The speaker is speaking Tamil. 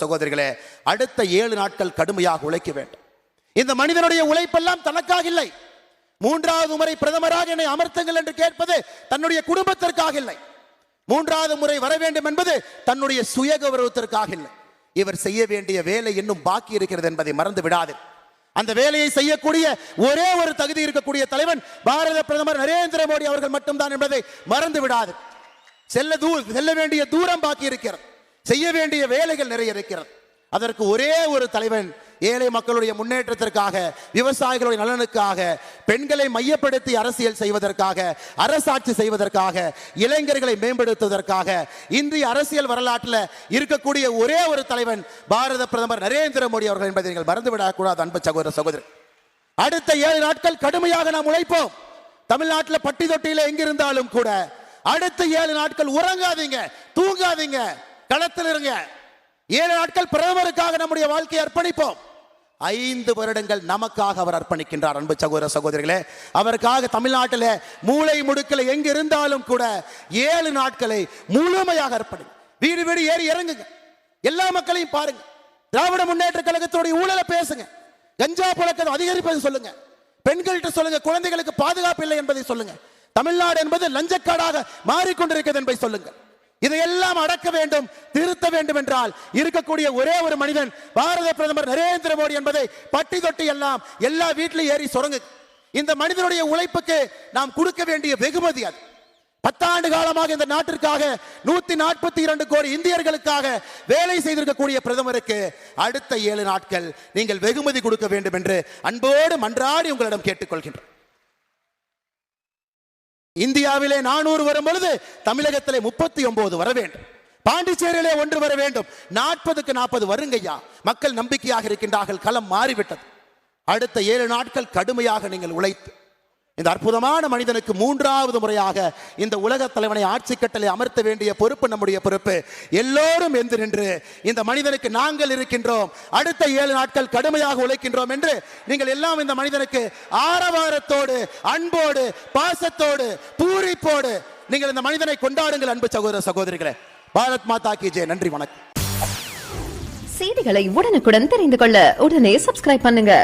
சகோதரிகளே அடுத்த ஏழு நாட்கள் கடுமையாக உழைக்க வேண்டும். இந்த மனிதனுடைய உழைப்பெல்லாம் தனக்காக இல்லை. மூன்றாவது முறை பிரதமராக என்னை அமர்த்துங்கள் என்று கேட்பது தன்னுடைய குடும்பத்திற்காக இல்லை. மூன்றாவது முறை வர வேண்டும் என்பது தன்னுடைய சுய கௌரவத்திற்காக இல்லை. இவர் செய்ய வேண்டிய வேலை இன்னும் பாக்கி இருக்கிறது என்பதை மறந்து விடாது அந்த வேலையை செய்யக்கூடிய ஒரே ஒரு தகுதி இருக்கக்கூடிய தலைவன் பாரத பிரதமர் நரேந்திர மோடி அவர்கள் மட்டும்தான் என்பதை மறந்து விடாது செல்ல தூ செல்ல வேண்டிய தூரம் பாக்கி இருக்கிறது. செய்ய வேண்டிய வேலைகள் நிறைய இருக்கிறது. அதற்கு ஒரே ஒரு தலைவன் ஏழை மக்களுடைய முன்னேற்றத்திற்காக விவசாயிகளுடைய நலனுக்காக பெண்களை மையப்படுத்தி அரசியல் செய்வதற்காக அரசாட்சி செய்வதற்காக இளைஞர்களை மேம்படுத்துவதற்காக இன்றைய அரசியல் வரலாற்றில் இருக்கக்கூடிய ஒரே ஒரு தலைவன் பாரத பிரதமர் நரேந்திர மோடி அவர்கள் என்பதை நீங்கள் மறந்துவிடக்கூடாது அன்பு சகோதர சகோதரர் அடுத்த ஏழு நாட்கள் கடுமையாக நாம் உழைப்போம். தமிழ்நாட்டில் பட்டி தொட்டியில எங்கிருந்தாலும் கூட அடுத்த ஏழு நாட்கள் உறங்காதீங்க தூங்காதீங்க. களத்தில் இருங்க. ஏழு நாட்கள் பிரதமருக்காக நம்முடைய வாழ்க்கையை அர்ப்பணிப்போம். ஐந்து வருடங்கள் நமக்காக அவர் அர்ப்பணிக்கின்றார் அன்பு சகோதர சகோதரிகளே. அவருக்காக தமிழ்நாட்டில் மூளை முடுக்கல எங்க இருந்தாலும் கூட ஏழு நாட்களை முழுமையாக அர்ப்பணி வீடு வீடு ஏறி இறங்குங்க. எல்லா மக்களையும் பாருங்க. திராவிட முன்னேற்ற கழகத்துடைய ஊழலை பேசுங்க. கஞ்சா புழக்கத்தை அதிகரிப்பதை சொல்லுங்க. பெண்கள்கிட்ட சொல்லுங்க குழந்தைகளுக்கு பாதுகாப்பு இல்லை என்பதை சொல்லுங்க. தமிழ்நாடு என்பது லஞ்சக்காடாக மாறிக்கொண்டிருக்கிறது என்பதை சொல்லுங்கள் இதையெல்லாம் அடக்க வேண்டும் திருத்த வேண்டும் என்றால் இருக்கக்கூடிய ஒரே ஒரு மனிதன் பாரத பிரதமர் நரேந்திர மோடி என்பதை பட்டி தொட்டி எல்லாம் எல்லா வீட்டிலும் ஏறி சுரங்கு. இந்த மனிதனுடைய உழைப்புக்கு நாம் கொடுக்க வேண்டிய வெகுமதி அது. பத்தாண்டு காலமாக இந்த நாட்டிற்காக நூத்தி நாற்பத்தி இரண்டு கோடி இந்தியர்களுக்காக வேலை செய்திருக்கக்கூடிய பிரதமருக்கு அடுத்த ஏழு நாட்கள் நீங்கள் வெகுமதி கொடுக்க வேண்டும் என்று அன்போடு மன்றாடி உங்களிடம் கேட்டுக்கொள்கின்றேன் இந்தியாவிலே நானூறு வரும் பொழுது தமிழகத்திலே முப்பத்தி ஒன்பது வர வேண்டும். பாண்டிச்சேரியிலே ஒன்று வர வேண்டும். நாற்பதுக்கு நாற்பது வருங்கய்யா. மக்கள் நம்பிக்கையாக இருக்கின்றார்கள். களம் மாறிவிட்டது. அடுத்த ஏழு நாட்கள் கடுமையாக நீங்கள் உழைத்து இந்த அற்புதமான மனிதனுக்கு மூன்றாவது முறையாக இந்த உலக தலைவனை ஆட்சி கட்டளை அமர்த்த வேண்டிய பொறுப்பு நம்முடைய பொறுப்பு. எல்லோரும் எந்து நின்று இந்த மனிதனுக்கு நாங்கள் இருக்கின்றோம் அடுத்த ஏழு நாட்கள் கடுமையாக உழைக்கின்றோம் என்று நீங்கள் எல்லாம் இந்த மனிதனுக்கு ஆரவாரத்தோடு அன்போடு பாசத்தோடு பூரிப்போடு நீங்கள் இந்த மனிதனை கொண்டாடுங்கள் அன்பு சகோதர சகோதரிகளே. பாரத் மாதா கி ஜெய். நன்றி வணக்கம். செய்திகளை உடனுக்குடன் தெரிந்து கொள்ள உடனே சப்ஸ்கிரைப் பண்ணுங்க.